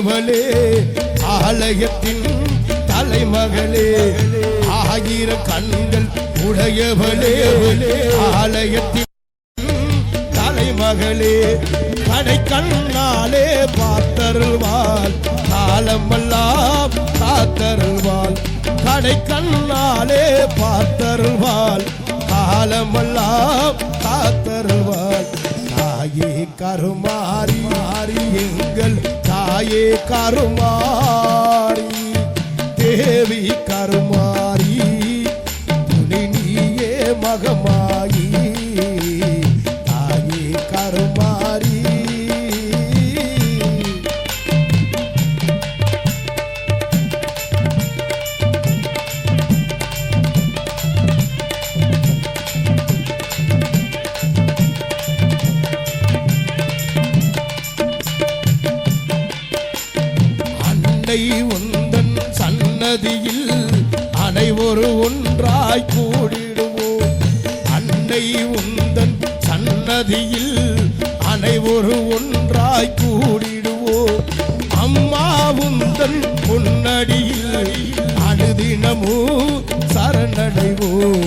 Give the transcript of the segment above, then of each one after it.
உடையவளே ஆலயத்தின் தலைமகளே ஆயிரம் கண்கள் உடையவளே ஆலயத்தின் தலைமகளே கடை கண்ணாலே பார்த்தருள்வாள் காலமெல்லாம் காத்தருள்வாள் கடை கண்ணாலே பார்த்தருள்வாள் காலமெல்லாம் காத்தருள்வாள். தாயே கருமாறி மாறி எங்கள் தாயே கருமாரி தேவி கருமாரி துணை நீயே மகமாயி தாயே கருமாரி அன்னை உந்தன் சன்னதியில் அனைவரு ஒன்றாய் கூடிடுவோம். அன்னை உந்தன் சன்னதியில் அனைவரு ஒன்றாய் கூடிடுவோம். அம்மா உந்தன் பொன்னடியில் அனுதினமும் சரணடைவோம்.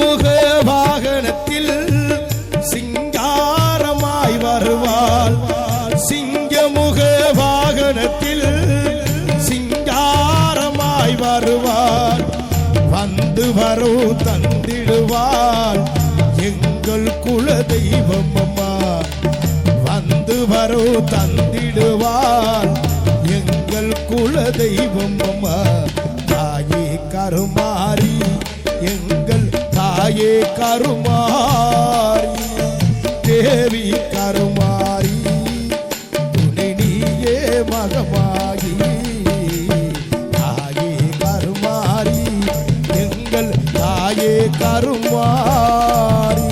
சிங்கமுக வாகனத்தில் சிங்காரமாய் வருவாள். சிங்கமுக வாகனத்தில் சிங்காரமாய் வருவாள். வந்து வரோ தந்திடுவாள். எங்கள் குல தெய்வம் அம்மா. வந்து வரோ தந்திடுவாள். எங்கள் குல தெய்வம் அம்மா. தாயே கருமாறி எங்கள் தாயே கருமாரி தேவி கருமாரி துணை நீயே மகமாகி தாயே கருமாரி எங்கள் தாயே கருமாரி